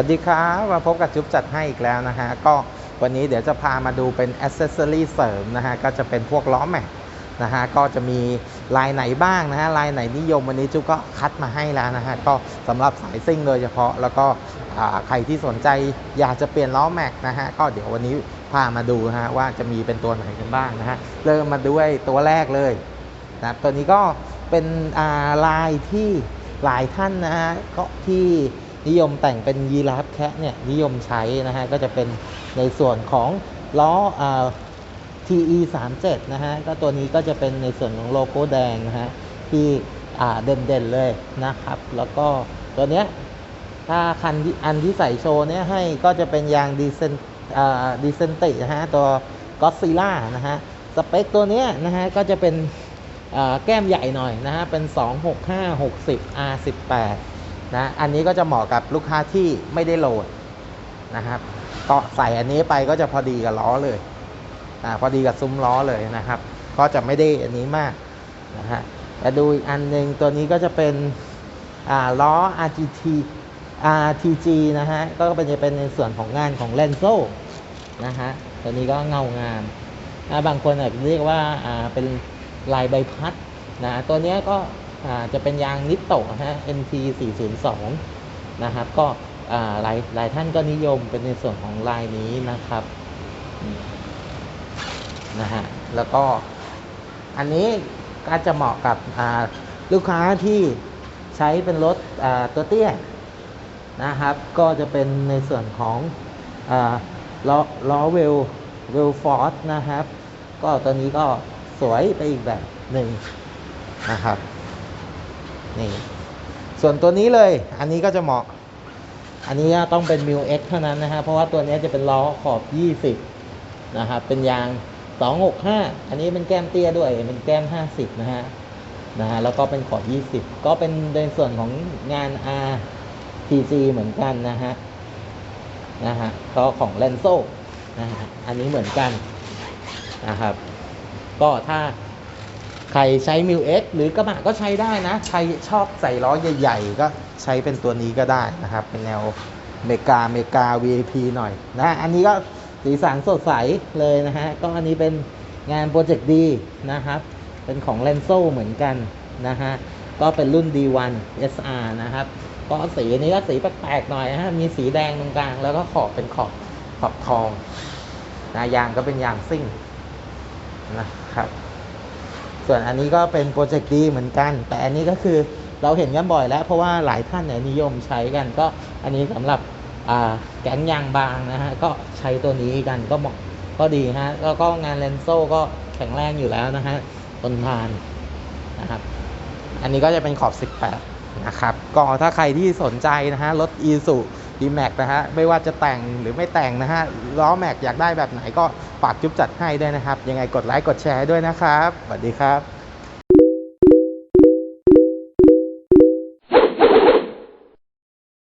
วัสดีครับมาพบกับจุ๊บจัดให้อีกแล้วนะฮะ ก็วันนี้เดี๋ยวจะพามาดูเป็นอ c เซสซอรีเสริมนะฮะ ก็จะเป็นพวกล้อแม็กนะฮะ ก็จะมีลายไหนบ้างนะฮะ ลายไหนนิยมวันนี้จุ๊บก็คัดมาให้แล้วนะฮะ ก็สำหรับสายซิ่งโดยเฉพาะ แล้วก็ใครที่สนใจอยากจะเปลี่ยนล้อแม็กนะฮะ ก็เดี๋ยววันนี้พามาดูนะฮะว่าจะมีเป็นตัวไหนกันบ้างนะฮะ เริ่มมาด้วยตัวแรกเลยนะตัวนี้ก็เป็นลายที่หลายท่านนะฮะก็ที่ นิยมแต่งเป็นยีราฟแคะเนี่ยนิยมใช้นะฮะก็จะเป็นในส่วนของล้ออ่า TE 3 7นะฮะก็ตัวนี้ก็จะเป็นในส่วนของโลโก้แดงนะฮะที่อ่าเด่นๆเลยนะครับ แล้วก็ตัวเนี้ยถ้าคันที่อันที่ใส่โชว์เนี้ยให้ก็จะเป็นยางดีเซนอ่าดีเซนตินะฮะตัวก็ซิล่านะฮะสเปคตัวเนี้ยนะฮะก็จะเป็นอ่าแก้มใหญ่หน่อยนะฮะเป็น 265 60 R18 นะอันนี้ก็จะเหมาะกับลูกค้าที่ไม่ได้โหลดนะครับก็ใส่อันนี้ไปก็จะพอดีกับล้อเลยอ่าพอดีกับซุ้มล้อเลยนะครับ ก็จะไม่ได้อันนี้มากนะฮะแต่ดูอีกอันหนึ่งตัวนี้ก็จะเป็นอ่าล้อ RGT RTG นะฮะก็เป็นจะเป็นในส่วนของงานของเลนโซนะฮะตัวนี้ก็เงางามอ่าบางคนอาจจะเรียกว่าอ่าเป็นลายใบพัดนะตัวเนี้ยก็ จะเป็นยางนิตโตะฮะ NT 402นะครับ ก็หลายหลายท่านก็นิยมเป็นในส่วนของลายนี้นะครับนะฮะแล้วก็อันนี้ก็จะเหมาะกับลูกค้าที่ใช้เป็นรถตัวเตี้ยนะครับ ก็จะเป็นในส่วนของอล้อล้อเวลเวลฟอร์สนะครับ ก็ตัวนี้ก็สวยไปอีกแบบหนึ่งนะครับ นี่ส่วนตัวนี้เลย อันนี้ก็จะเหมาะ อันนี้ต้องเป็น m ิ X เเท่านั้นนะฮะ เพราะว่าตัวนี้จะเป็นล้อขอบ 20 นะครับ เป็นยาง 265 อันนี้เป็นแก้มเตี้ยด้วย เป็นแก้ม 50 นะฮะ นะฮะ แล้วก็เป็นขอบ 20 ก็เป็นในส่วนของงาน RTG เหมือนกันนะฮะ นะฮะก็ของ l e n z o นะฮะ อันนี้เหมือนกันนะครับ ก็ถ้า ใครใช้ m ิ X หรือกระบะก็ใช้ได้นะ ใครชอบใส่ล้อใหญ่ ๆ ก็ใช้เป็นตัวนี้ก็ได้นะครับ เป็นแนวเมกาเมกา VIP หน่อยนะอันนี้ก็สีสันสดใสเลยนะฮะ ก็อันนี้เป็นงานโปรเจกต์ดีนะครับ เป็นของ l e n z o เหมือนกันนะฮะ ก็เป็นรุ่น D1 SR นะครับ ก็สีนี้ก็สีแปลกๆหน่อยนะฮะ มีสีแดงตรงกลาง แล้วก็ขอบเป็นขอบขอบทองนะยางก็เป็นยางซิ่งนะครับ ส่วนอันนี้ก็เป็นโปรเจกต์ดีเหมือนกัน แต่อันนี้ก็คือเราเห็นกันบ่อยแล้ว เพราะว่าหลายท่านเนี่ยนิยมใช้กัน ก็อันนี้สำหรับแก๊งยางบางนะฮะก็ใช้ตัวนี้กันก็เหมาะก็ดีฮะแล้วก็งานเลนโซ่ก็แข็งแรงอยู่แล้วนะฮะทนทานนะครับ อันนี้ก็จะเป็นขอบ 18 นะครับ ก็ถ้าใครที่สนใจนะฮะรถ e s u d m a x นะฮะไม่ว่าจะแต่งหรือไม่แต่งนะฮะล้อแม็กอยากได้แบบไหนก็ฝากจุ๊บจัดให้ด้วยนะครับ ยังไงกดไลค์กดแชร์ด้วยนะครับสวัสดีครับ